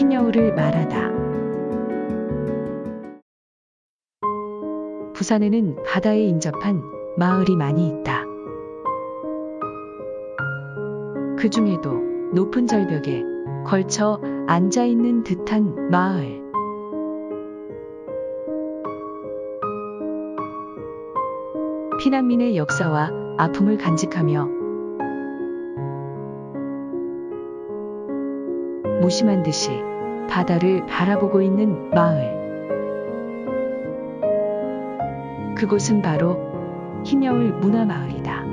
흰 여울을 말하다. 부산에는 바다에 인접한 마을이 많이 있다. 그 중에도 높은 절벽에 걸쳐 앉아 있는 듯한 마을. 피난민의 역사와 아픔을 간직하며 무심한 듯이 바다를 바라보고 있는 마을. 그곳은 바로 흰여울 문화마을이다.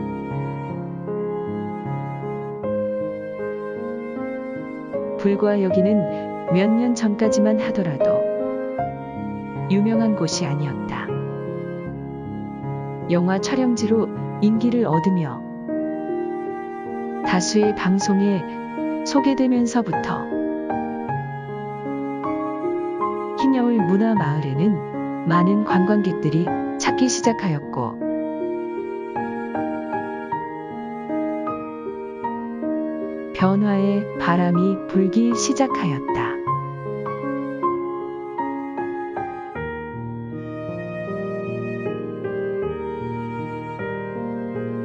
불과 여기는 몇 년 전까지만 하더라도 유명한 곳이 아니었다. 영화 촬영지로 인기를 얻으며 다수의 방송에 소개되면서부터 흰여울 문화 마을에는 많은 관광객들이 찾기 시작하였고 변화의 바람이 불기 시작하였다.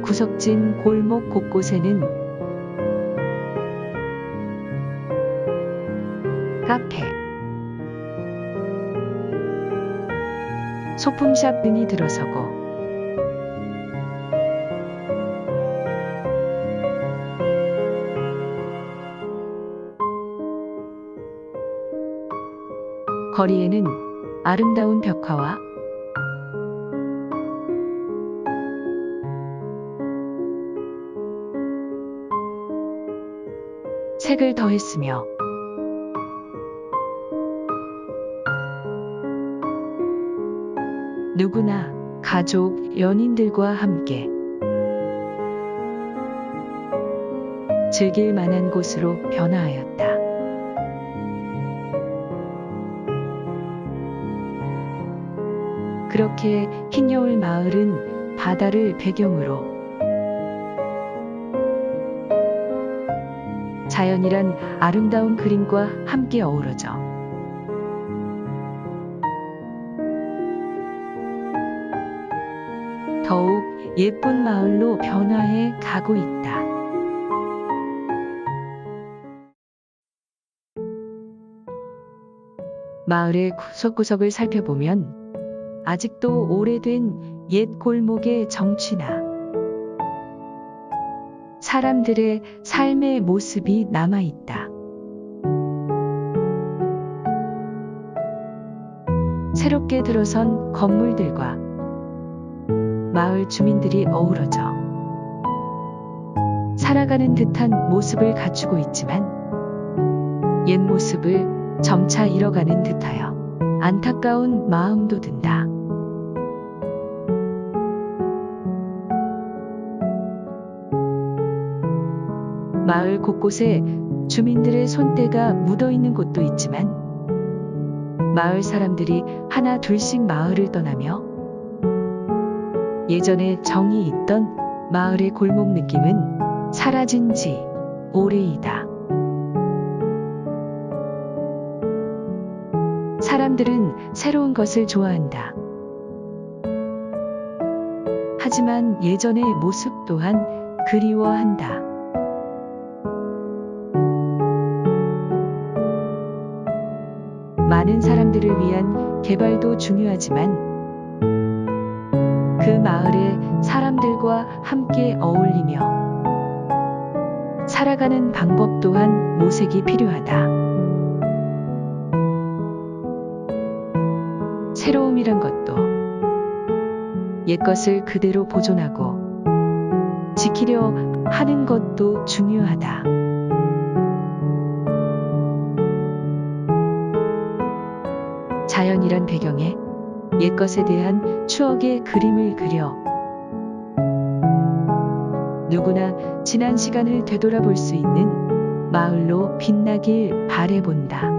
구석진 골목 곳곳에는 카페, 소품샵 등이 들어서고 거리에는 아름다운 벽화와 색을 더했으며 누구나 가족, 연인들과 함께 즐길 만한 곳으로 변화하였다. 그렇게 흰여울 마을은 바다를 배경으로 자연이란 아름다운 그림과 함께 어우러져 더욱 예쁜 마을로 변화해 가고 있다. 마을의 구석구석을 살펴보면 아직도 오래된 옛 골목의 정취나 사람들의 삶의 모습이 남아 있다. 새롭게 들어선 건물들과 마을 주민들이 어우러져 살아가는 듯한 모습을 갖추고 있지만 옛 모습을 점차 잃어가는 듯하여 안타까운 마음도 든다. 마을 곳곳에 주민들의 손때가 묻어 있는 곳도 있지만 마을 사람들이 하나 둘씩 마을을 떠나며 예전에 정이 있던 마을의 골목 느낌은 사라진 지 오래이다. 사람들은 새로운 것을 좋아한다. 하지만 예전의 모습 또한 그리워한다. 많은 사람들을 위한 개발도 중요하지만 그 마을의 사람들과 함께 어울리며 살아가는 방법 또한 모색이 필요하다. 새로움이란 것도 옛것을 그대로 보존하고 지키려 하는 것도 중요하다. 자연이란 배경에 옛것에 대한 추억의 그림을 그려 누구나 지난 시간을 되돌아볼 수 있는 마을로 빛나길 바래본다.